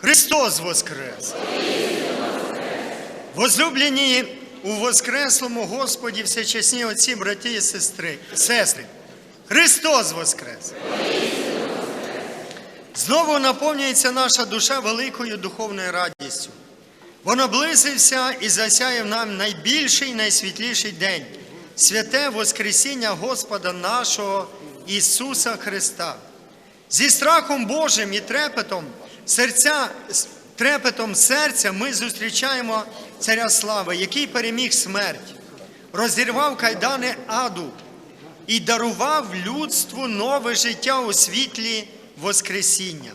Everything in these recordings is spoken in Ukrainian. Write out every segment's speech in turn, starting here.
Христос Воскрес! Возлюблені у Воскреслому Господі всечесні отці, браті і сестри, сестри. Христос Воскрес! Знову наповнюється наша душа великою духовною радістю. Бо наблизився і засяяв нам найбільший, найсвітліший день святе Воскресіння Господа нашого Ісуса Христа. Зі страхом Божим і трепетом серця, з трепетом серця ми зустрічаємо Царя Слави, який переміг смерть, розірвав кайдани аду і дарував людству нове життя у світлі Воскресіння.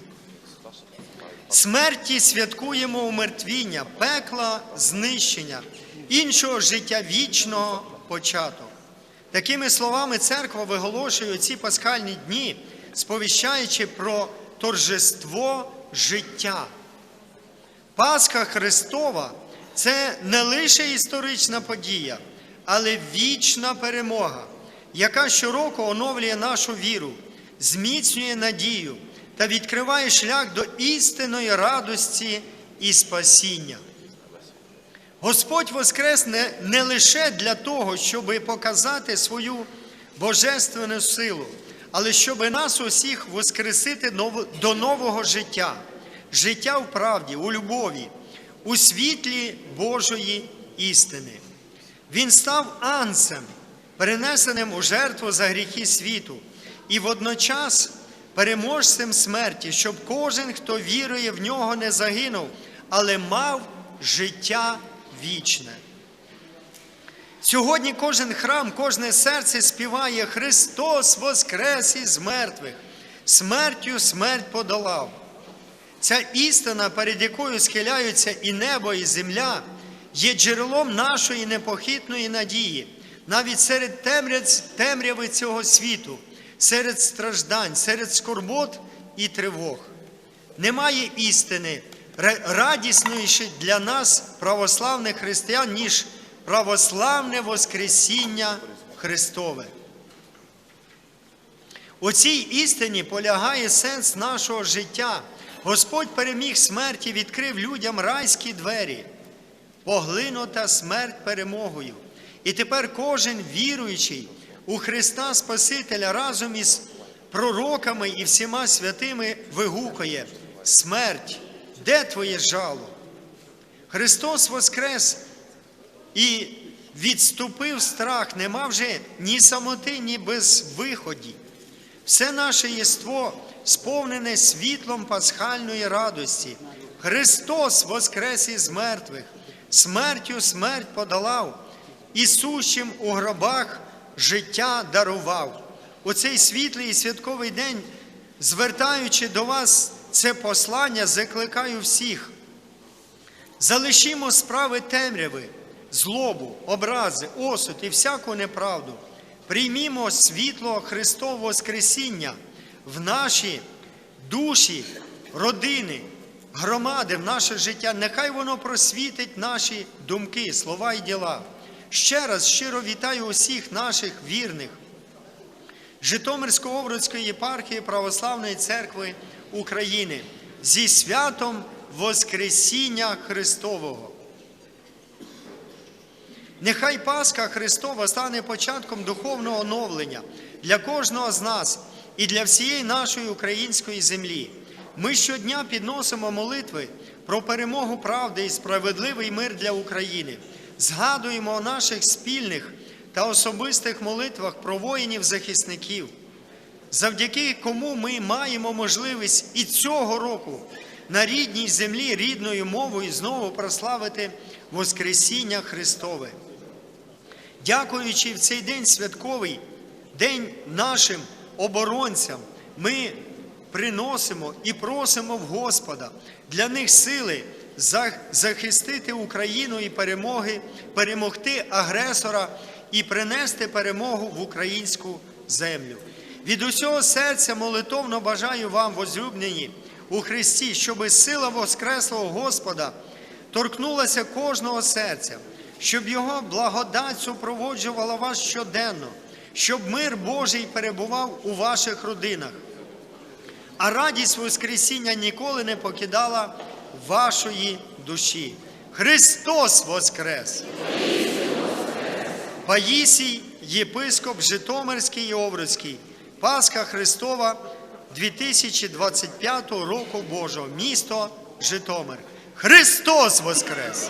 Смерті святкуємо умертвіння, пекла знищення, іншого життя вічного початок. Такими словами церква виголошує ці пасхальні дні, сповіщаючи про торжество життя. Пасха Христова це не лише історична подія, але вічна перемога, яка щороку оновлює нашу віру, зміцнює надію та відкриває шлях до істинної радості і спасіння. Господь воскрес не, не лише для того, щоб показати свою божественну силу, але щоб нас усіх воскресити до нового життя, життя в правді, у любові, у світлі Божої істини. Він став анцем, перенесеним у жертву за гріхи світу, і водночас переможцем смерті, щоб кожен, хто вірує в нього, не загинув, але мав життя вічне. Сьогодні кожен храм, кожне серце співає Христос воскрес із мертвих, смертю смерть подолав. Ця істина, перед якою схиляються і небо, і земля, є джерелом нашої непохитної надії, навіть серед темряв- темряви цього світу, серед страждань, серед скорбот і тривог. Немає істини ра- для нас, православних християн, ніж православне Воскресіння Христове. У цій істині полягає сенс нашого життя. Господь переміг смерть і відкрив людям райські двері, поглинута смерть перемогою. І тепер кожен віруючий у Христа Спасителя разом із пророками і всіма святими вигукує: смерть, де твоє жало? Христос Воскрес і відступив страх, нема вже ні самоти, ні безвиході. Все наше єство сповнене світлом пасхальної радості. Христос воскрес із мертвих, смертю смерть подолав, і сущим у гробах життя дарував. У цей світлий і святковий день, звертаючи до вас це послання, закликаю всіх. Залишімо справи темряви, злобу, образи, осуд і всяку неправду. Приймімо світло Христового Воскресіння в наші душі, родини, громади, в наше життя. Нехай воно просвітить наші думки, слова і діла. Ще раз щиро вітаю усіх наших вірних Житомирсько-Овруцької єпархії Православної церкви України зі святом Воскресіння Христового. Нехай Пасха Христова стане початком духовного оновлення для кожного з нас і для всієї нашої української землі. Ми щодня підносимо молитви про перемогу правди і справедливий мир для України. Згадуємо о наших спільних та особистих молитвах про воїнів-захисників, завдяки кому ми маємо можливість і цього року на рідній землі рідною мовою знову прославити Воскресіння Христове. Дякуючи в цей день святковий, день нашим оборонцям, ми приносимо і просимо в Господа для них сили захистити Україну і перемоги, перемогти агресора і принести перемогу в українську землю. Від усього серця молитовно бажаю вам, возлюблені у Христі, щоби сила Воскреслого Господа торкнулася кожного серця, щоб Його благодать супроводжувала вас щоденно, щоб мир Божий перебував у ваших родинах, а радість Воскресіння ніколи не покидала вашої душі. Христос Воскрес! Паїсій, єпископ Житомирський і Овруцький, Пасха Христова 2025 року Божого, місто Житомир. Христос Воскрес!